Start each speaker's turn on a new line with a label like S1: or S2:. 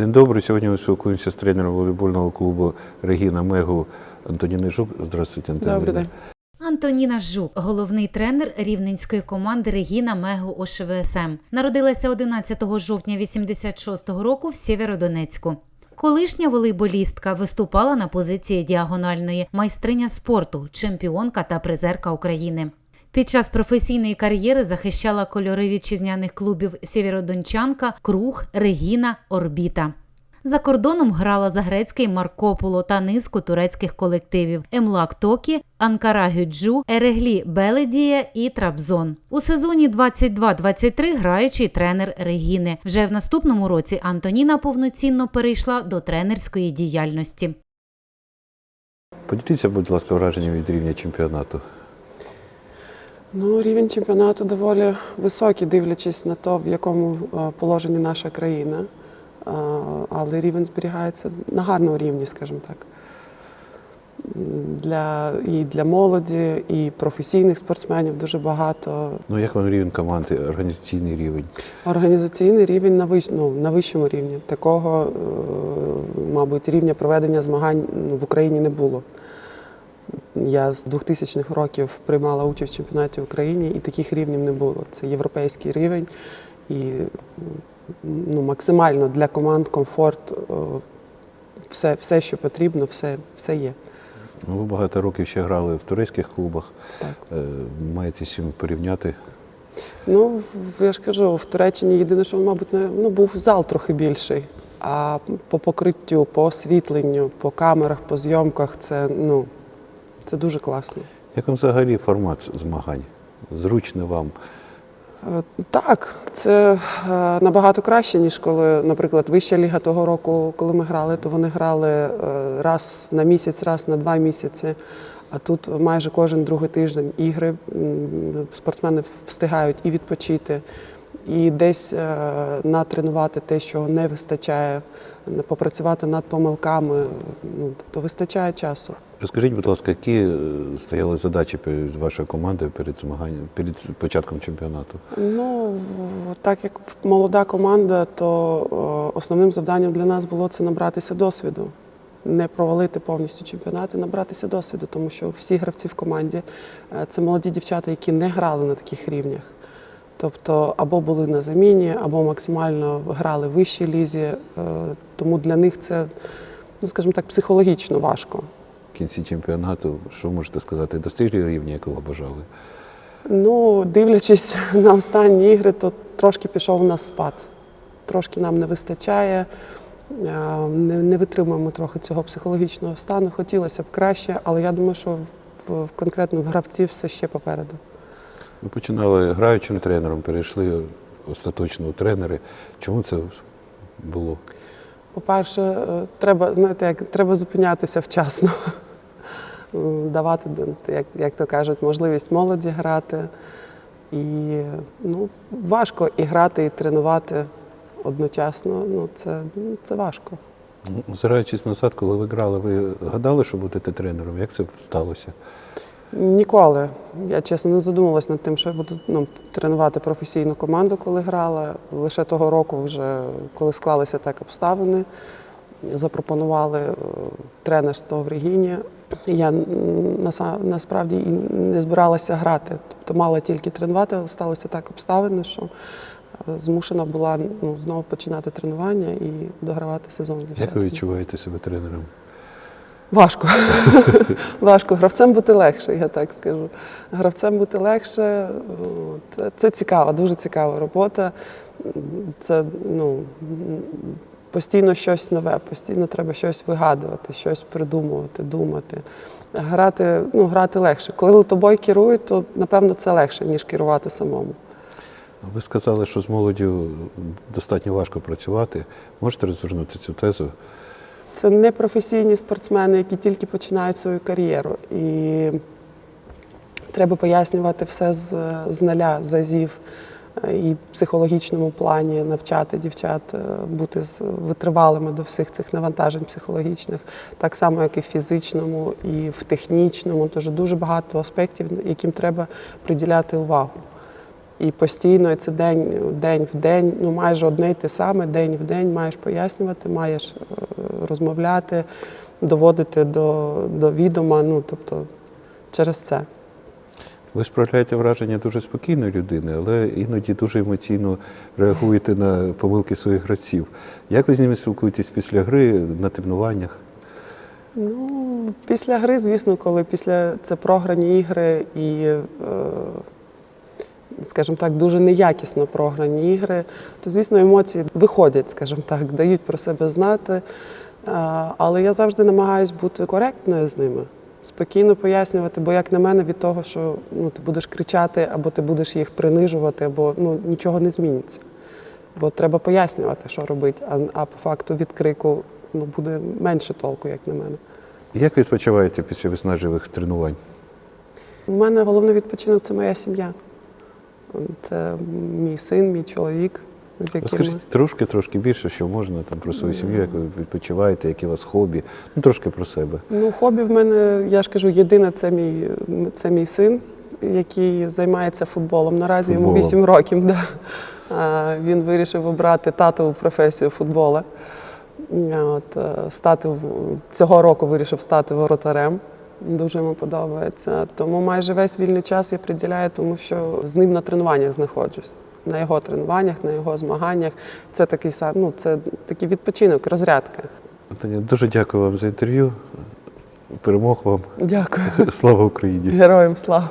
S1: День добрий. Сьогодні ми спілкуємося з тренером волейбольного клубу Регіна Мегу Антоніною Жук. Здравствуйте, Антоніна.
S2: Добрий день.
S3: Антоніна Жук, головний тренер рівненської команди Регіна Мегу ОШВСМ. Народилася 11 жовтня 86-го року в Сєвєродонецьку. Колишня волейболістка виступала на позиції діагональної майстриня спорту, чемпіонка та призерка України. Під час професійної кар'єри захищала кольори вітчизняних клубів Сєвєродончанка, Круг, Регіна, Орбіта. За кордоном грала за грецький Маркополо та низку турецьких колективів Емлак Токі, Анкара Гюджу, Ереглі Беледія і Трабзон. У сезоні 22-23 граючий тренер Регіни. Вже в наступному році Антоніна повноцінно перейшла до тренерської діяльності.
S1: Поділіться, будь ласка, враженням від рівня чемпіонату.
S2: Ну, рівень чемпіонату доволі високий, дивлячись на те, в якому е, положенні наша країна. Е, Але рівень зберігається на гарному рівні, скажімо так. Для, і для молоді, і професійних спортсменів дуже багато.
S1: Ну, як вам рівень команди, організаційний рівень?
S2: Організаційний рівень на, вищ, ну, на вищому рівні. Такого, е, мабуть, рівня проведення змагань ну, в Україні не було. Я з 2000-х років приймала участь в чемпіонаті в Україні, і таких рівнів не було. Це європейський рівень і ну, максимально для команд комфорт, е, все, все що потрібно, все, все є.
S1: Ну, ви багато років ще грали в турецьких клубах.
S2: Так.
S1: Е, Маєте з чим порівняти.
S2: Ну, я ж кажу, в Туреччині єдине, що, мабуть, не, ну, був зал трохи більший. А по покриттю, по освітленню, по камерах, по зйомках це, ну, це дуже класно.
S1: Як вам взагалі формат змагань? Зручний вам?
S2: Е, Так, це е, набагато краще, ніж коли, наприклад, вища ліга того року, коли ми грали, то вони грали е, раз на місяць, раз на два місяці. А тут майже кожен другий тиждень ігри спортсмени встигають і відпочити, і десь е, натренувати те, що не вистачає, попрацювати над помилками. Ну, тобто вистачає часу.
S1: Розкажіть, будь ласка, які е, стояли задачі перед вашою командою перед змаганням, перед початком чемпіонату?
S2: Ну, так як молода команда, то е, основним завданням для нас було це набратися досвіду. Не провалити повністю чемпіонат і набратися досвіду, тому що всі гравці в команді це молоді дівчата, які не грали на таких рівнях. Тобто або були на заміні, або максимально грали в вищій лізі. Е, Тому для них це, ну скажімо так, психологічно важко.
S1: В кінці чемпіонату, що можете сказати, достигли рівня, якого бажали?
S2: Ну, дивлячись на останні ігри, то трошки пішов у нас спад. Трошки нам не вистачає, е, не, не витримуємо трохи цього психологічного стану. Хотілося б краще, але я думаю, що в, в конкретно в гравців все ще попереду.
S1: Ви починали граючим тренером, перейшли остаточно у тренери. Чому це було?
S2: По-перше, е, треба, знаєте, як треба зупинятися вчасно, давати, як, як то кажуть, можливість молоді грати. І ну, важко і грати, і тренувати одночасно. Ну, це, це важко.
S1: Озираючись назад, коли ви грали, ви гадали, що будете тренером? Як це сталося?
S2: Ніколи. Я чесно не задумувалась над тим, що я буду ну, тренувати професійну команду, коли грала. Лише того року, вже коли склалися так обставини, запропонували е, тренерство в Регіні. Я насправді і не збиралася грати. Тобто мала тільки тренувати, але сталися так обставини, що е, змушена була ну, знову починати тренування і догравати сезон.
S1: Як ви відчуваєте себе тренером?
S2: Важко. Важко. Гравцем бути легше, я так скажу. Гравцем бути легше. Це, цікава, дуже цікава робота. Це ну, постійно щось нове, постійно треба щось вигадувати, щось придумувати, думати. Грати, ну, грати легше. Коли тобою керують, то напевно це легше, ніж керувати самому.
S1: Ви сказали, що з молоддю достатньо важко працювати. Можете розвернути цю тезу?
S2: Це не професійні спортсмени, які тільки починають свою кар'єру. І треба пояснювати все з, з нуля, з азів. Е, І в психологічному плані навчати дівчат е, бути витривалими до всіх цих навантажень психологічних, так само, як і в фізичному, і в технічному. Тож дуже багато аспектів, яким треба приділяти увагу. І постійно і це день, день в день, ну майже одне й те саме, день в день маєш пояснювати, маєш е, розмовляти, доводити до, до відома. Ну тобто через це.
S1: Ви справляєте враження дуже спокійної людини, але іноді дуже емоційно реагуєте на помилки своїх гравців. Як ви з ними спілкуєтесь після гри на тренуваннях?
S2: Ну, після гри, звісно, коли після це програні ігри і, е, скажімо так, дуже неякісно програні ігри, то, звісно, емоції виходять, скажімо так, дають про себе знати. Але я завжди намагаюся бути коректною з ними, спокійно пояснювати, бо, як на мене, від того, що ну, ти будеш кричати, або ти будеш їх принижувати, або ну, нічого не зміниться. Бо треба пояснювати, що робити, а, а по факту від крику ну, буде менше толку, як на мене.
S1: Як відпочиваєте після виснажливих тренувань?
S2: У мене головний відпочинок це моя сім'я. Це мій син, мій чоловік, з яким
S1: Розкажіть трошки, трошки більше, що можна там про свою сім'ю, як ви відпочиваєте, які у вас хобі. Ну трошки про себе.
S2: Ну, хобі в мене, я ж кажу, єдине це мій, це мій син, який займається футболом. Наразі йому
S1: Футболом.
S2: 8 років. Да. А, Він вирішив обрати татову професію футбола. От, е, стати, цього року вирішив стати воротарем. Дуже йому подобається. Тому майже весь вільний час я приділяю, тому що з ним на тренуваннях знаходжусь. На його тренуваннях, на його змаганнях. Це такий сам, ну, це такий відпочинок, розрядка.
S1: Таня, Дуже дякую вам за інтерв'ю. Перемог вам.
S2: Дякую.
S1: Слава Україні!
S2: Героям слава.